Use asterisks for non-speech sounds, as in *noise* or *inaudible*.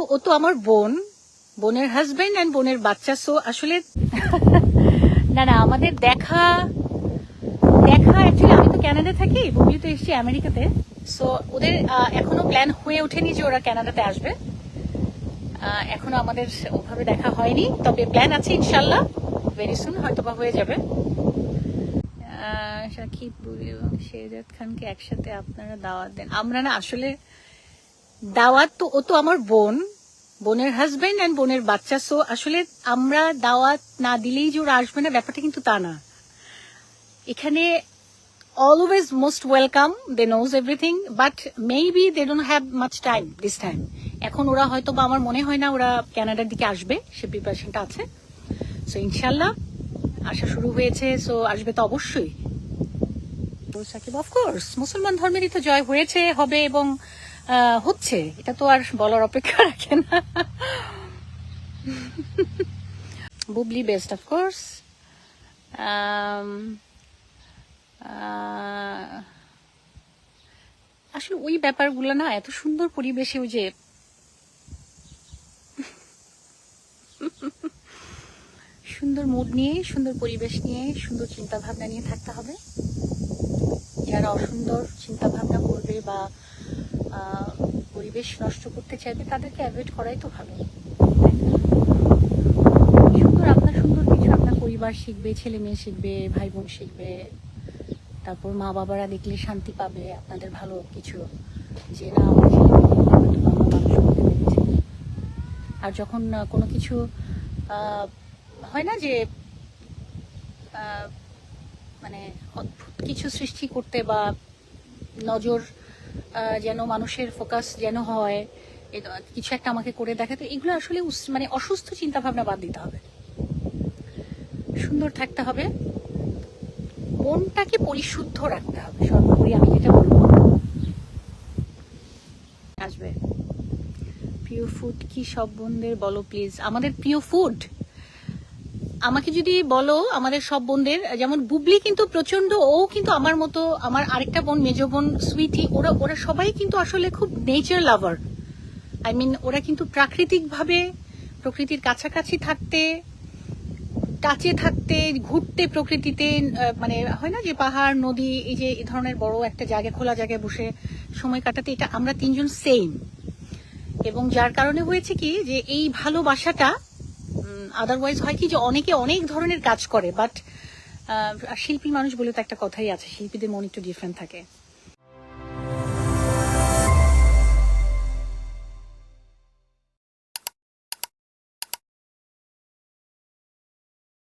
তো ও তো আমার বোন, বোনের হাজবেন্ড অ্যান্ড বোনের বাচ্চা সো আসলে *laughs* না না, আমাদের দেখা দেখা অ্যাকচুয়ালি আমি তো ক্যানাডা থাকি বুবলি তো এসছি আমেরিকাতে সো ওদের এখনও প্ল্যান হয়ে ওঠেনি যে ওরা কানাডাতে আসবে। এখনও আমাদের ওভাবে দেখা হয়নি, তবে প্ল্যান আছে ইনশাল্লাহ ভেরি সুন হয়তো বা হয়ে যাবে। সাকিব এবং শেহজাদ খানকে একসাথে আপনারা দাওয়াত দেন। আমরা না আসলে দাওয়াত তো, ও তো আমার বোন, বোনের হাজবেন্ড অ্যান্ড বোনের বাচ্চা সো আসলে আমরা দাওয়াত না দিলেই যে ওরা আসবে না, ব্যাপারটা কিন্তু তা না। এখানে always most welcome they knows everything but maybe they don't have much time this time এখন ওরা হয়তো বা আমার মনে হয় না ওরা কানাডার দিকে আসবে, সে প্রিপারেশনটা আছে। সো ইনশাল্লাহ আসা শুরু হয়েছে সো আসবে তো অবশ্যই। সাকিব অফকোর্স মুসলমান ধর্মেরই তো জয় হয়েছে, হবে এবং হচ্ছে। এটা তো আর বলার অপেক্ষা রাখে না। বুবলি বেস্ট অফকোর্স আসলে ওই ব্যাপারগুলো না, এত সুন্দর পরিবেশে ওই যে সুন্দর মুড নিয়ে, সুন্দর পরিবেশ নিয়ে, সুন্দর চিন্তা ভাবনা নিয়ে থাকতে হবে। যারা অসুন্দর চিন্তা ভাবনা করবে বা পরিবেশ নষ্ট করতে চাইবে, তাদেরকে অ্যাভয়েড করাই তো ভালো। সুন্দর, আপনার সুন্দর কিছু, আপনার পরিবার শিখবে ছেলে মেয়ে শিখবে ভাই বোন শিখবে, তারপর মা বাবারা দেখলে শান্তি পাবে, আপনাদের ভালো কিছু। যে না আর যখন কোনো কিছু হয় না যে মানে অদ্ভুত কিছু সৃষ্টি করতে বা নজর যেন মানুষের ফোকাস যেন হয় কিছু একটা আমাকে করে দেখাতে। এগুলো আসলে মানে অসুস্থ চিন্তা ভাবনা বাদ দিতে হবে। সুন্দর থাকতে হবে। মনটাকে পরিশুদ্ধ রাখতে হবে। সর্বোপরি আমি যেটা বলব। আসবে। প্রিয় ফুড কি সব বোনদের বলো প্লিজ আমাদের প্রিয় ফুড আমাকে যদি বলো, আমাদের সব বোনদের, যেমন বুবলি কিন্তু প্রচণ্ড ও কিন্তু আমার মতো, আমার আরেকটা বোন, মেজ বোন, সুইটি, ওরা ওরা সবাই কিন্তু আসলে খুব নেচার লাভার আই মিন ওরা কিন্তু প্রাকৃতিক ভাবে প্রকৃতির কাছাকাছি থাকতে টাচে থাকতে, ঘুরতে প্রকৃতিতে মানে হয় না যে পাহাড়, নদী, এই যে, এই ধরনের বড় একটা জায়গা খোলা জায়গায় বসে সময় কাটাতে, এটা আমরা তিনজন সেম এবং যার কারণে হয়েছে কি, যে এই ভালোবাসাটা আদারওয়াইজ হয় কি যে অনেকে অনেক ধরনের কাজ করে বাট শিল্পী মানুষ বলে তো একটা কথাই আছে, শিল্পীদের মন একটু ডিফারেন্ট থাকে।